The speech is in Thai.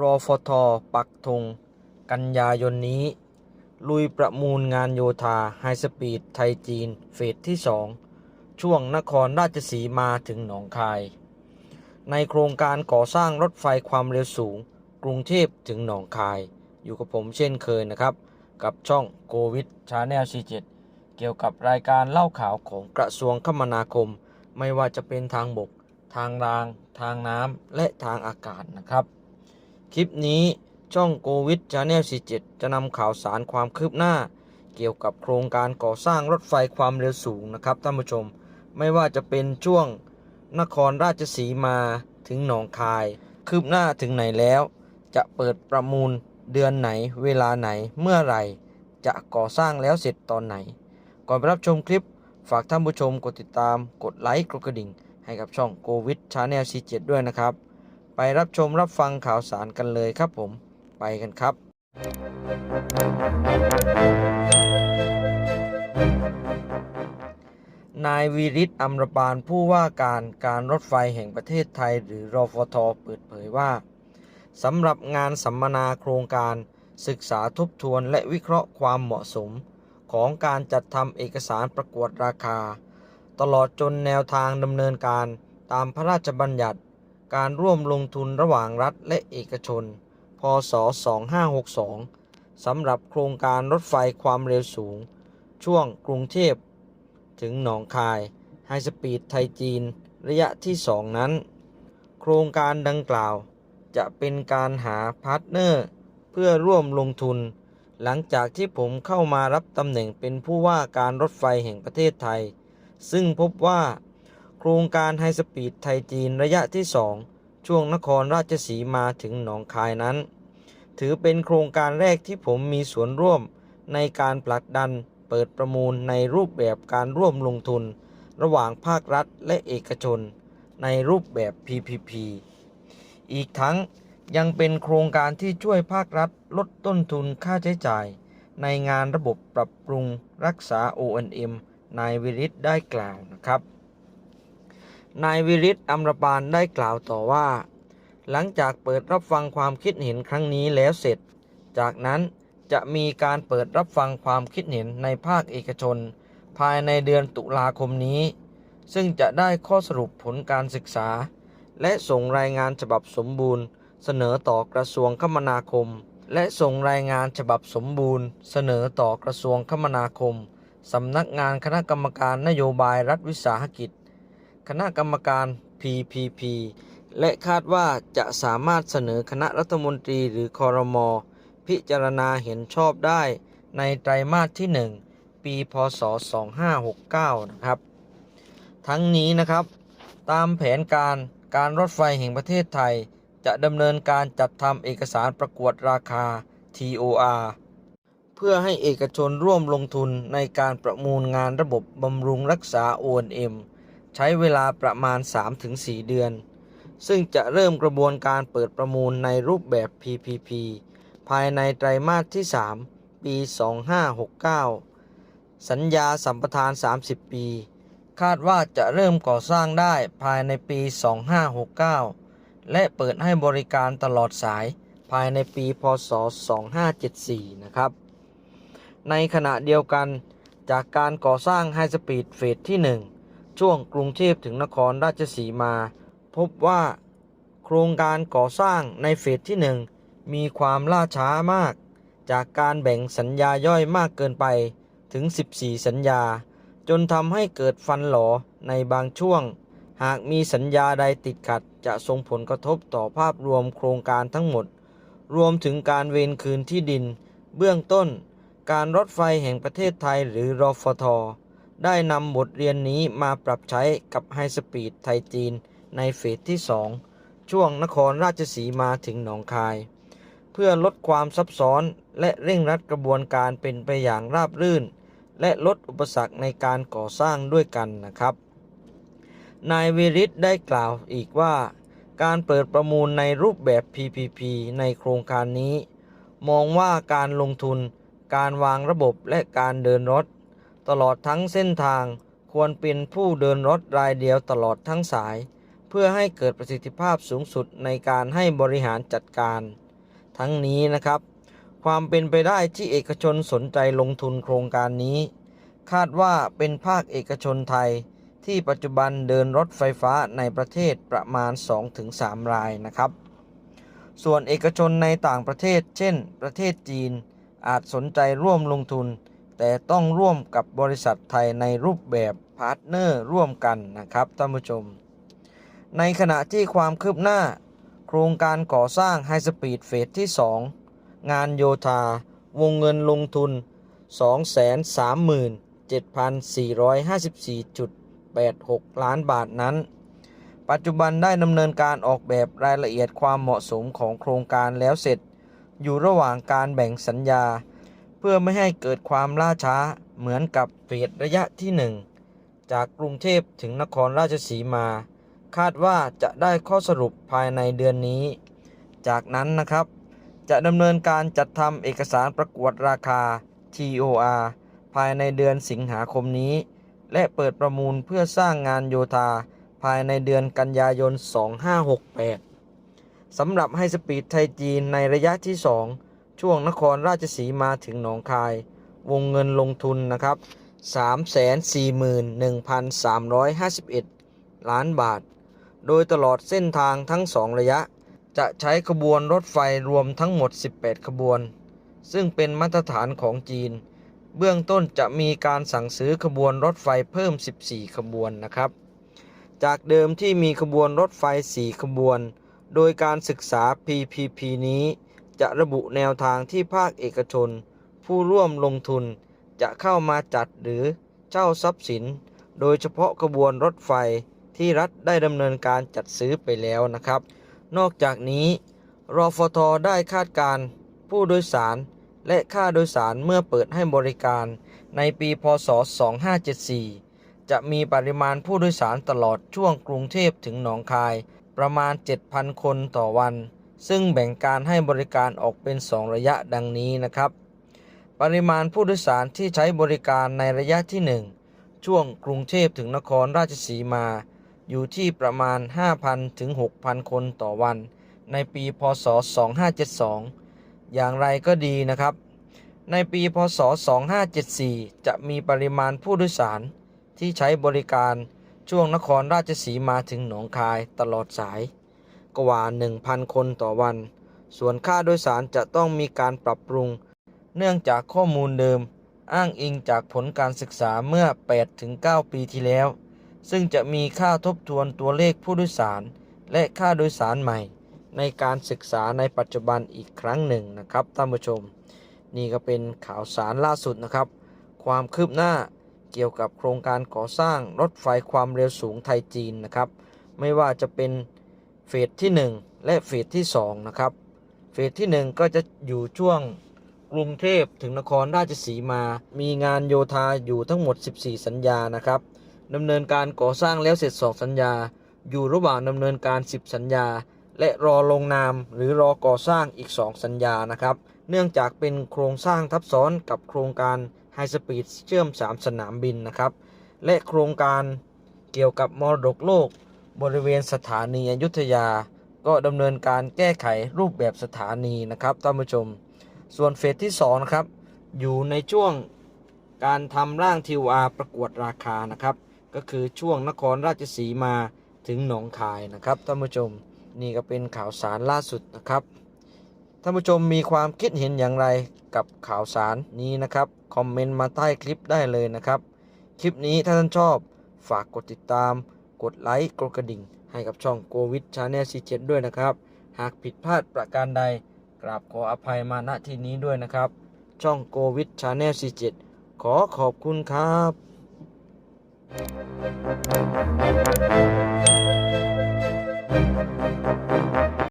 รอฟทปักธงกันยายนนี้ ลุยประมูลงานโยธาไฮสปีดไทยจีน เฟสที่ 2 ช่วงนครราชสีมาถึงหนองคาย ในโครงการก่อสร้างรถไฟความเร็วสูง กรุงเทพถึงหนองคาย อยู่กับผมเช่นเคยนะครับ กับช่องโควิดชาแนล47เกี่ยวกับรายการเล่าข่าวของกระทรวงคมนาคม ไม่ว่าจะเป็นทางบก ทางราง ทางน้ำและทางอากาศนะครับ คลิปนี้ช่องโควิดชาแนล47 จะนำข่าวสารความคืบหน้า เกี่ยวกับโครงการก่อสร้างรถไฟความเร็วสูงนะครับท่านผู้ชม ไม่ว่าจะเป็นช่วงนครราชสีมาถึงหนองคาย คืบหน้าถึงไหนแล้ว จะเปิดประมูลเดือนไหน เวลาไหนเมื่อไหร่ จะก่อสร้างแล้วเสร็จตอนไหน ก่อนไปรับชมคลิป ฝากท่านผู้ชมกดติดตามกดไลค์กดกระดิ่ง ให้กับช่องโควิดชาแนล47 ด้วยนะครับ ไปรับชมรับฟังข่าวสารกันเลยครับผมไปกันครับ นายวีริศอัมรบาลผู้ว่าการการรถไฟแห่งประเทศไทยหรือรอฟทเปิดเผยว่าสำหรับงานสัมมนาโครงการศึกษาทบทวนและวิเคราะห์ความเหมาะสม ของการจัดทำเอกสารประกวดราคา ตลอดจนแนวทางดำเนินการตามพระราชบัญญัติ การร่วมลงทุนระหว่างรัฐและเอกชน พศ 2562 สำหรับโครงการรถไฟความเร็วสูง ช่วงกรุงเทพ ถึงหนองคายไฮสปีดไทยจีนระยะที่ 2 นั้น โครงการดังกล่าวจะเป็นการหาพาร์ทเนอร์ เพื่อร่วมลงทุน หลังจากที่ผมเข้ามารับตำแหน่งเป็นผู้ว่าการรถไฟแห่งประเทศไทย ซึ่งพบว่า โครงการไฮสปีดไทยจีนระยะที่ 2 ช่วงนครราชสีมาถึงหนองคายนั้น ถือเป็นโครงการแรกที่ผมมีส่วนร่วมในการผลักดันเปิดประมูลในรูปแบบการร่วมลงทุน ระหว่างภาครัฐและเอกชน ในรูปแบบ PPP อีกทั้งยังเป็นโครงการที่ช่วยภาครัฐลดต้นทุนค่าใช้จ่าย ในงานระบบปรับปรุงรักษา O&M นายวิริศได้กล่าวนะครับ นายวิริศอัมรบาลได้กล่าวต่อว่า หลังจากเปิดรับฟังความคิดเห็นครั้งนี้แล้วเสร็จ จากนั้นจะมีการเปิดรับฟังความคิดเห็นในภาคเอกชน ภายในเดือนตุลาคมนี้ ซึ่งจะได้ข้อสรุปผลการศึกษา และส่งรายงานฉบับสมบูรณ์ เสนอต่อกระทรวงคมนาคม และส่งรายงานฉบับสมบูรณ์ เสนอต่อกระทรวงคมนาคมสำนักงานคณะกรรมการนโยบายรัฐวิสาหกิจ คณะกรรมการ PPP และคาดว่าจะสามารถเสนอคณะรัฐมนตรีหรือคอรมอพิจารณาเห็นชอบได้ในไตรมาสที่ 1 ปีพศ 2569 นะครับ ทั้งนี้นะครับ ตามแผนการการรถไฟแห่งประเทศไทย จะดำเนินการจัดทำเอกสารประกวดราคา TOR เพื่อให้เอกชนร่วมลงทุนในการประมูลงานระบบบำรุงรักษา O&M ใช้เวลาประมาณ 3-4 เดือน ซึ่งจะเริ่มกระบวนการเปิดประมูลในรูปแบบ PPP ภายในไตรมาสที่ 3 ปี 2569 สัญญาสัมปทาน 30 ปี คาดว่าจะเริ่มก่อสร้างได้ภายในปี 2569 และเปิดให้บริการตลอดสายภายในปีพศ 2574 นะครับ ในขณะเดียวกันจากการก่อสร้างไฮสปีดเฟสที่ 1 ช่วงกรุงเทพถึงนครราชสีมา พบว่าโครงการก่อสร้างในเฟสที่ 1 มีความล่าช้ามาก จากการแบ่งสัญญาย่อยมากเกินไปถึง 14 สัญญา จนทำให้เกิดฟันหลอในบางช่วง หากมีสัญญาใดติดขัด จะส่งผลกระทบต่อภาพรวมโครงการทั้งหมด รวมถึงการเวนคืนที่ดิน เบื้องต้น การรถไฟแห่งประเทศไทยหรือรอฟท ได้นำบทเรียนนี้มาปรับใช้กับไฮสปีดไทยจีนในเฟสที่ 2 ช่วงนครราชสีมาถึงหนองคาย เพื่อลดความซับซ้อนและเร่งรัดกระบวนการเป็นไปอย่างราบรื่น และลดอุปสรรคในการก่อสร้างด้วยกันนะครับ นายวิริศได้กล่าวอีกว่า การเปิดประมูลในรูปแบบ PPP ในโครงการนี้ มองว่าการลงทุน การวางระบบและการเดินรถ ตลอดทั้งเส้นทางควรเป็นผู้เดินรถรายเดียวตลอดทั้งสาย เพื่อให้เกิดประสิทธิภาพสูงสุดในการให้บริหารจัดการ ทั้งนี้นะครับ ความเป็นไปได้ที่เอกชนสนใจลงทุนโครงการนี้ คาดว่าเป็นภาคเอกชนไทย ที่ปัจจุบันเดินรถไฟฟ้าในประเทศประมาณ 2-3 รายนะครับ ส่วนเอกชนในต่างประเทศ เช่น ประเทศจีนอาจสนใจร่วมลงทุน แต่ต้องร่วมกับบริษัทไทยในรูปแบบพาร์ทเนอร์ร่วมกันนะครับท่านผู้ชม ในขณะที่ความคืบหน้า โครงการก่อสร้างไฮสปีดเฟสที่ 2 งานโยธาวงเงินลงทุน 237,454.86 ล้านบาทนั้น ปัจจุบันได้ดำเนินการออกแบบรายละเอียดความเหมาะสมของโครงการแล้วเสร็จ อยู่ระหว่างการแบ่งสัญญา เพื่อไม่ให้เกิดความล่าช้าเหมือนกับเฟสระยะที่ 1 จากกรุงเทพถึงนครราชสีมา คาดว่าจะได้ข้อสรุปภายในเดือนนี้ จากนั้นนะครับ จะดำเนินการจัดทำเอกสารประกวดราคา TOR ภายในเดือนสิงหาคมนี้ และเปิดประมูลเพื่อสร้างงานโยธาภายในเดือนกันยายน 2568สำหรับให้สปีดไทยจีนในระยะที่ 2 ช่วงนครราชสีมาถึงหนองคาย วงเงินลงทุนนะครับ 341,351 ล้านบาท โดยตลอดเส้นทางทั้ง 2 ระยะ จะใช้ขบวนรถไฟรวมทั้งหมด 18 ขบวน ซึ่งเป็นมาตรฐานของจีน เบื้องต้นจะมีการสั่งซื้อขบวนรถไฟเพิ่ม 14 ขบวนนะครับ จากเดิมที่มีขบวนรถไฟ 4 ขบวน โดยการศึกษา PPP นี้ จะระบุแนวทางที่ภาคเอกชน ผู้ร่วมลงทุนจะเข้ามาจัดหรือเช่าทรัพย์สิน โดยเฉพาะขบวนรถไฟที่รัฐได้ดำเนินการจัดซื้อไปแล้วนะครับ นอกจากนี้รอฟทได้คาดการณ์ผู้โดยสารและค่าโดยสารเมื่อเปิดให้บริการในปีพศ 2574 จะมีปริมาณผู้โดยสารตลอดช่วงกรุงเทพถึงหนองคายประมาณ 7,000 คนต่อวัน ซึ่งแบ่งการให้บริการออกเป็น 2 ระยะดังนี้นะครับ ปริมาณผู้โดยสารที่ใช้บริการในระยะที่ 1 ช่วงกรุงเทพถึงนครราชสีมา อยู่ที่ประมาณ 5,000 ถึง 6,000 คนต่อวัน ในปีพศ 2572 อย่างไรก็ดีนะครับ ในปีพศ 2574 จะมีปริมาณผู้โดยสารที่ใช้บริการช่วงนครราชสีมาถึงหนองคายตลอดสาย กว่า 1,000 คนต่อวัน ส่วนค่าโดยสารจะต้องมีการปรับปรุง เนื่องจากข้อมูลเดิม อ้างอิงจากผลการศึกษาเมื่อ 8-9 ปีที่แล้ว ซึ่งจะมีค่าทบทวนตัวเลขผู้โดยสาร และค่าโดยสารใหม่ ในการศึกษาในปัจจุบันอีกครั้งหนึ่งนะครับท่านผู้ชม นี่ก็เป็นข่าวสารล่าสุดนะครับ ความคืบหน้าเกี่ยวกับโครงการก่อสร้างรถไฟความเร็วสูงไทยจีนนะครับ ไม่ว่าจะเป็น เฟสที่ 1 และเฟสที่ 2 นะครับ เฟสที่ 1 ก็จะอยู่ช่วงกรุงเทพถึงนครราชสีมา มีงานโยธาอยู่ทั้งหมด 14 สัญญานะครับดำเนินการก่อสร้างแล้วเสร็จ 2 สัญญา อยู่ระหว่างดำเนินการ 10 สัญญา และรอลงนามหรือรอก่อสร้างอีก 2 สัญญานะครับ เนื่องจากเป็นโครงสร้างทับซ้อนกับโครงการไฮสปีดเชื่อม 3 สนามบินนะครับ และโครงการเกี่ยวกับมรดกโลก บริเวณสถานีอยุธยา ก็ดำเนินการแก้ไขรูปแบบสถานีนะครับท่านผู้ชม ส่วนเฟสที่2นะครับอยู่ในช่วงการทำร่างทีวาประกวดราคานะครับ ก็คือช่วงนครราชสีมาถึงหนองคายนะครับท่านผู้ชมนี่ก็เป็นข่าวสารล่าสุดนะครับท่านผู้ชมมีความคิดเห็นอย่างไรกับข่าวสารนี้นะครับคอมเมนต์มาใต้คลิปได้เลยนะครับ คลิปนี้ถ้าท่านชอบฝากกดติดตาม กดไลค์กดกระดิ่ง ให้กับช่องโกวิดชาแนลซีเจ็ดด้วยนะครับ หากผิดพลาดประการใด กราบขออภัยมาณที่นี้ด้วยนะครับ ช่องโกวิดชาแนลซีเจ็ดขอขอบคุณครับ